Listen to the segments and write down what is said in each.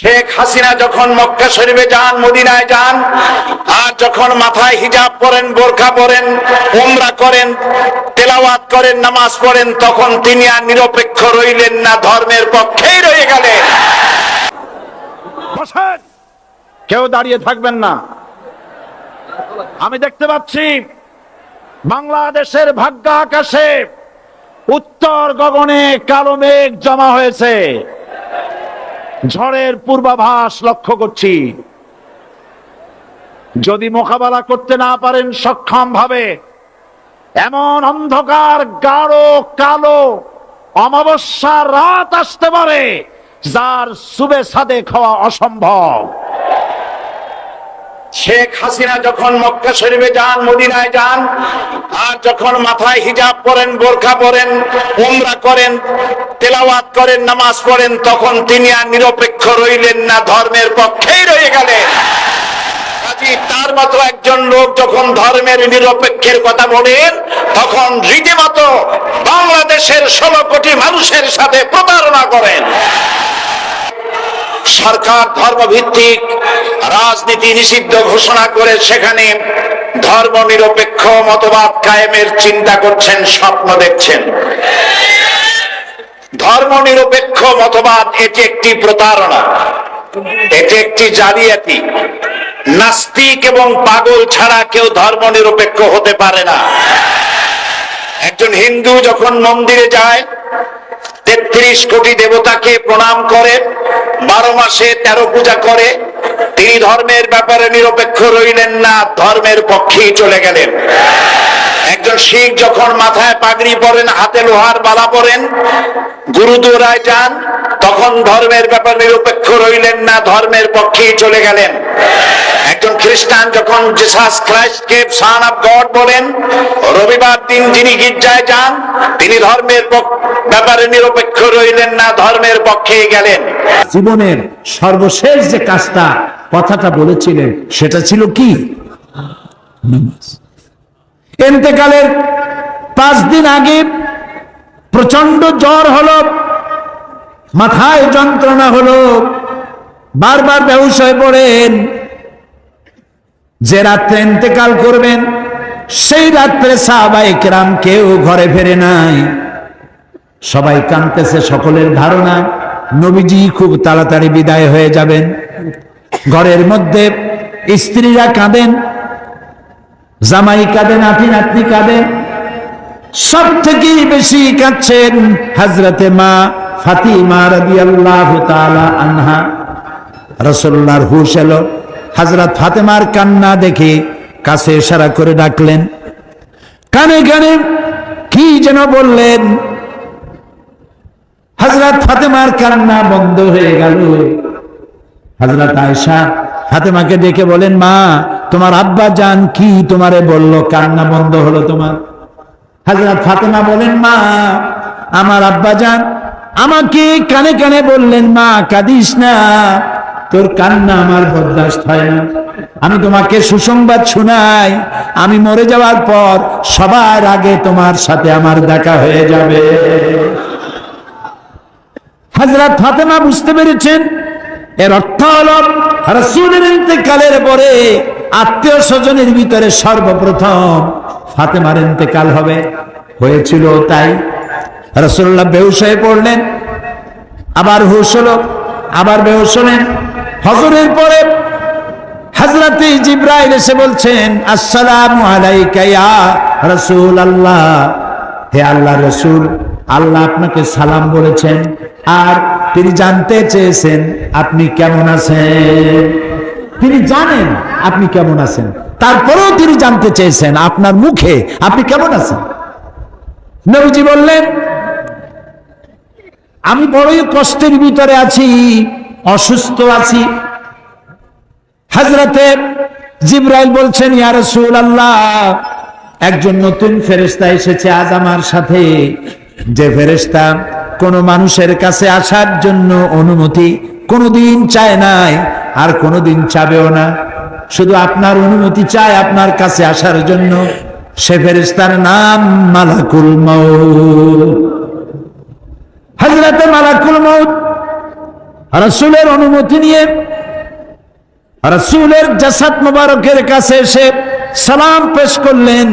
শেখ হাসিনা যখন মক্কা শরীফে যান, মদিনায় যান, আর যখন মাথায় হিজাব পরেন, বোরখা পরেন, উমরা করেন, তেলাওয়াত করেন, নামাজ পড়েন, তখন তিনি আর নিরপেক্ষ রইলেন না, ধর্মের পক্ষেই রয়ে গেলেন। কেউ দাঁড়িয়ে থাকবেন না। আমি দেখতে পাচ্ছি, বাংলাদেশের ভাগ্য আকাশে উত্তর গগনে কালো মেঘ জমা হয়েছে। ঝড়ের পূর্বাভাস লক্ষ্য করছি। যদি মোকাবেলা করতে না পারেন সক্ষম ভাবে, এমন অন্ধকার, গাঢ়, কালো, অমাবস্যার রাত আসতে পারে, যার সুবে সাদে খাওয়া অসম্ভব। শেখ হাসিনা যখন মক্কা শরীফে যান, মদিনায় যান, আর যখন মাথায় হিজাব পরেন, বোরখা পরেন, উমরা করেন, তেলাওয়াত করেন, নামাজ পড়েন, তখন তিনি আর নিরপেক্ষ রইলেন না, ধর্মের পক্ষেই রয়ে গেলেন। কাজী, তার মতো একজন লোক যখন ধর্মের নিরপেক্ষের কথা বলেন, তখন রীতিমতো বাংলাদেশের ষোলো কোটি মানুষের সাথে প্রতারণা করেন। সরকার ধর্মভিত্তিক রাজনীতি নিষিদ্ধ ঘোষণা করে সেখানে ধর্ম নিরপেক্ষ মতবাদ কায়েমের চিন্তা করছেন, স্বপ্ন দেখছেন। ধর্ম নিরপেক্ষ মতবাদ, এটি একটি প্রতারণা, এটি একটি জালিয়াতি। নাস্তিক এবং পাগল ছাড়া কেউ ধর্ম নিরপেক্ষ হতে পারে না। একজন হিন্দু যখন মন্দিরে যায়, তেত্রিশ কোটি দেবতাকে প্রণাম করে বারো মাসে তেরো পূজা করে, তিনি ধর্মের ব্যাপারে নিরপেক্ষ রইলেন না, ধর্মের পক্ষেই চলে গেলেন। একজন শিখ যখন মাথায় পাগড়ি পরেন, হাতে লোহার বালা পরেন, গুরুদুয়ারায় যান, তখন ধর্মের ব্যাপারে নিরপেক্ষ রইলেন না, ধর্মের পক্ষেই চলে গেলেন। একজন খ্রিস্টান যখন জেসাস খ্রাইস্টকে সান অফ গড বলেন, রবিবার দিন যিনি গির্জায় যান, তিনি ধর্মের ব্যাপারে নিরপেক্ষ রইলেন না, ধর্মের পক্ষে গেলেন। জীবনের সর্বশেষ যে কাজটা, কথাটা বলেছিলেন, সেটা ছিল কি? এতেকালের পাঁচ দিন আগে প্রচণ্ড জ্বর হলো, মাথায় যন্ত্রণা হলো, বারবার ব্যবসায় পড়েন। যে রাত্রে ইন্তেকাল করবেন, সেই রাত্রে সাহাবাই কেরাম কেউ ঘরে ফেরে নাই। সবাই কাঁদতেছে সকলের ধারণা, নবীজি খুব তাড়াতাড়ি বিদায় হয়ে যাবেন। ঘরের মধ্যে স্ত্রীরা কাঁদেন, জামাই কাঁদেন নাতি নাতনি কাঁদেন সব থেকে বেশি কাঁদছেন হাজরতে মা ফাতিমা রাদিয়াল্লাহু তাআলা আনহা। রাসূলুল্লাহর হুশ এলো। হযরত ফাতেমার কান্না দেখে কাছে ইশারা করে ডাকলেন, কানে কানে কি যেন বললেন? হজরত ফাতেমার কান্না বন্ধ হয়ে গেল। হজরত আয়সা ফাতেমাকে ডেকে বলেন, মা, তোমার আব্বা জান কি তোমারে বলল? কান্না বন্ধ হলো তোমার? হজরত ফাতেমা বলেন, মা, আমার আব্বা জান আমাকে কানে কানে বললেন, মা, কাঁদিস না। তোর কান্না আমার বরদাস্ত হয় না। আমি তোমাকে সুসংবাদ শোনাই। আমি মরে যাওয়ার পর সবার আগে তোমার সাথে আমার দেখা হয়ে যাবে। হাজরাত ফাতেমা বুঝতে পেরেছেন? এর অর্থ হল, রসুলের ইন্তেকালের পরে আত্মীয় স্বজনের ভিতরে সর্বপ্রথম ফাতেমার ইন্তেকাল হবে। হয়েছিল তাই। রসুল্লাহ বেহুশ হয়ে পড়লেন। আবার হুশ হলো, আবার বেহুশ হলেন। হজরের পরে হজরত জিব্রাইল এসে বলছেন, আসসালামু আলাইকা ইয়া রাসূল আল্লাহ হে আল্লাহ রসুল, আল্লাহ আপনাকে সালাম বলেছেন আর তিনি জানতে চেয়েছেন আপনি কেমন আছেন। তিনি জানেন আপনি কেমন আছেন। তারপরেও তিনি জানতে চেয়েছেন আপনার মুখে আপনি কেমন আছেন। নবীজি বললেন, আমি বড়ই কষ্টের ভিতরে আছি। অসুস্থ আছি। হাজরাতে জিব্রাইল বলছেন, ইয়া রাসূল আল্লাহ একজন নতুন ফেরেশতা এসেছে আজ আমার সাথে। যে ফেরেশতা কোন মানুষের কাছে আসার জন্য অনুমতি কোনোদিন চায় নাই, আর কোনোদিন চাবেও না। শুধু আপনার অনুমতি চায় আপনার কাছে আসার জন্য। সে ফেরেস্তার নাম মালাকুল মাউত। হযরতে মালাকুল মাউত রাসূলের অনুমতি নিয়ে রাসূলের জাসাদ মোবারকের কাছে এসে সালাম পেশ করলেন।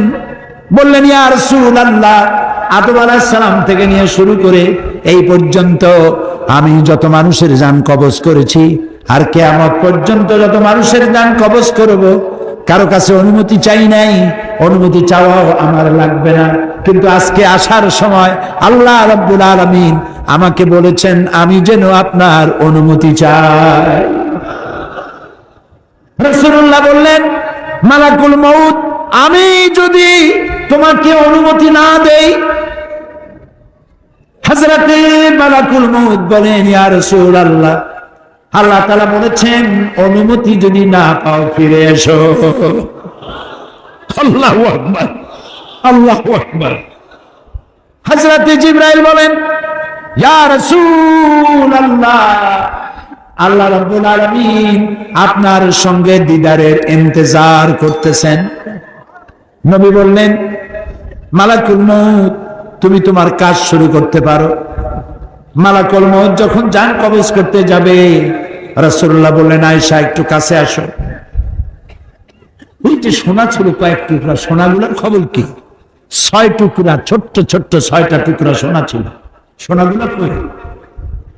বললেন, ইয়া রাসূল আল্লাহ আলাইহিস সালাম থেকে নিয়ে শুরু করে এই পর্যন্ত আমি যত মানুষের যান কবজ করেছি, আর কেয়ামত পর্যন্ত যত মানুষের যান কবজ করব, কারও কাছে অনুমতি চাই নাই, অনুমতি চাওয়াও আমার লাগবে না। কিন্তু আজকে আসার সময় আল্লাহ রাব্বুল আলামিন আমাকে বলেছেন, আমি যেন আপনার অনুমতি চাই। রসুল্লাহ বললেন, মালাকুল মউত, আমি যদি তোমাকে অনুমতি না দেই মালাকুল মউত বলেন রসুল আল্লাহ আল্লাহ তালা বলেছেন, অনুমতি যদি না পাও, ফিরে এসো। আল্লাহ আকবার আল্লাহ আকবার। হজরত জিব্রাইল বলেন আল্লাহ রাব্বুল আলামিন আপনার সঙ্গে দিদারের ইন্তজার করতেছেন। নবী বললেন, মালাকুল মউত, তুমি তোমার কাজ শুরু করতে পারো। মালাকুল মউত যখন জান কবজ করতে যাবে, রাসূলুল্লাহ বললেন, আয়েশা, একটু কাছে আসো। ওই যে সোনা ছিল কয়েক টুকরা, সোনাগুলোর খবর কি? ছয় টুকরা, ছোট্ট ছোট্ট ছয়টা টুকরা সোনা ছিল। সোনাগুলো কই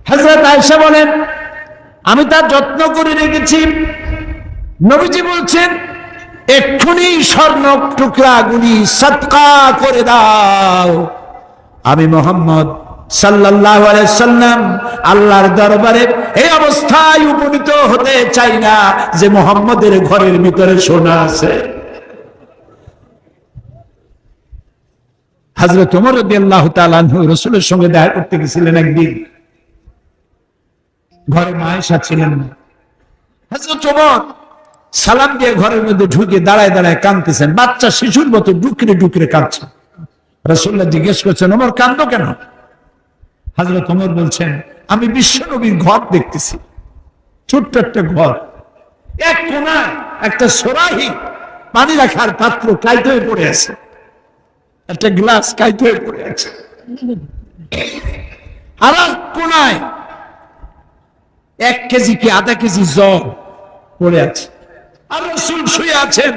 হযরত আয়েশা বলেন, আমি তার যত্ন করে রেখেছি। নবীজি বলছেন, এক্ষুনি স্বর্ণ টুকরাগুলি সৎকা করে দাও। আমি মোহাম্মদ আলাইহি সাল্লাম আল্লাহর দরবারে এই অবস্থায় উপনীত হতে চাই না যে মোহাম্মদের ঘরের ভিতরে সোনা আছে। হযরত ওমর রাদিয়াল্লাহু তাআলা আনহু রাসূলের সঙ্গে দেখা করতে গেছিলেন একদিন। ঘরে মায়েশা ছিলেন না। হযরত ওমর সালাম দিয়ে ঘরের মধ্যে ঢুকে দাঁড়ায় দাঁড়ায় কাঁদতেছেন। বাচ্চা শিশুর মতো ডুকরে ডুকরে কাঁদছে। রাসূলুল্লাহ জিজ্ঞেস করছেন, ওমর, কান্দো কেন? হযরত ওমর বলছেন, আমি বিশ্বনবীর ঘর দেখতেছি। ছোট্ট একটা ঘর। এক কোনায় একটা সোরাহি পানি রাখার পাত্র কাইত পড়ে আছে। একটা গ্লাস কাইত হয়ে পড়ে আছে। আর কোনায় এক কেজি কি আধা কেজি জল পড়ে আছে। আর রসুল শুয়ে আছেন।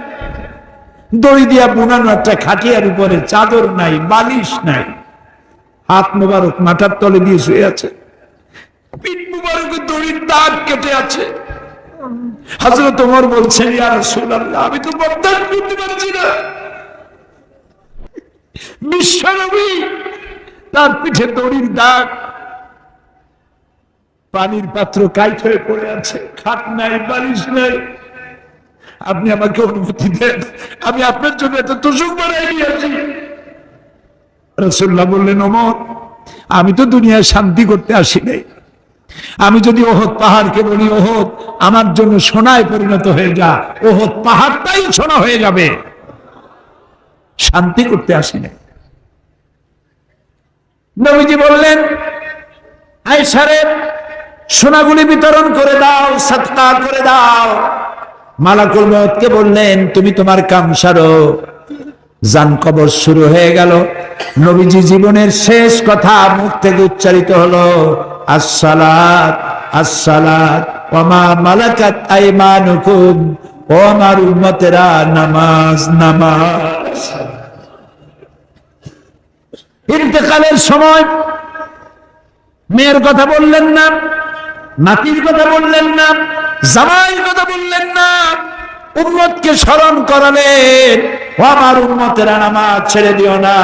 দড়ি দিয়া বুনানো একটা খাটিয়ার উপরে চাদর নাই, বালিশ নাই। হাত মোবারক মাথার তলে দিয়ে শুয়ে আছে। পিঠ মুবারকে দড়ির দাগ কেটে আছে। হাজরত তোমার বলছেন, ইয়া আমি তো বরদাস্ত করতে পারছি না। বিশ্বনবী, তার পিঠে দড়ির দাগ, পানির পাত্র কাইট হয়ে পড়ে আছে, খাট নাই, বালিশ নাই। আপনি আমাকে অনুমতি দেন, আমি আপনার জন্য একটা তোষক বানাই নিয়ে রসুল্লাহ বললেন, ওমর, আমি তো দুনিয়ায় শান্তি করতে আসি নাই। আমি যদি ওহদ পাহাড়কে বলি, ওহদ আমার জন্য সোনায় পরিণত হয়ে যা, ওহদ পাহাড়টাই সোনা হয়ে যাবে। শান্তি করতে আসি নাই নবীজি বললেন আইসারে সোনাগুলি বিতরণ করে দাও সৎকা করে দাও। মালাকুল মতকে বললেন, তুমি তোমার কাম সারো। জান কবর শুরু হয়ে গেল। নবীজি জীবনের শেষ কথা মুখ থেকে উচ্চারিত হলো, আসসালাত আসসালাত, ওমা মালাকাত আইমানুকুম, ও আমার উম্মতেরা, নামাজ নামাজ। ইন্তেকালের সময় মেয়ের কথা বললেন না, নাতির কথা বললেন না, জামাইয়ের কথা বললেন না। উম্মতকে স্মরণ করালেন, ও আমার উম্মতেরা নামাজ ছেড়ে দিও না।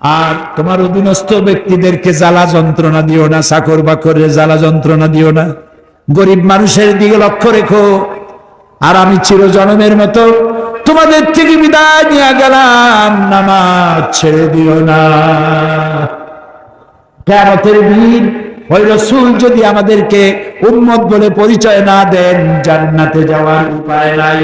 আর তোমার অধীনস্থ ব্যক্তিদেরকে জ্বালা যন্ত্রণা দিও না, চাকর বাকরের জ্বালা যন্ত্রণা দিও না। গরিব মানুষের দিকে লক্ষ্য রেখো। আর আমি চিরজনমের মতো তোমাদের থেকে বিদায় নিয়ে গেলাম। নামাজ ছেড়ে দিও না। কেমতের ভিড় ওই রসুল যদি আমাদেরকে উন্মত বলে পরিচয় না দেন, জান্নাতে যাওয়ার উপায় নাই।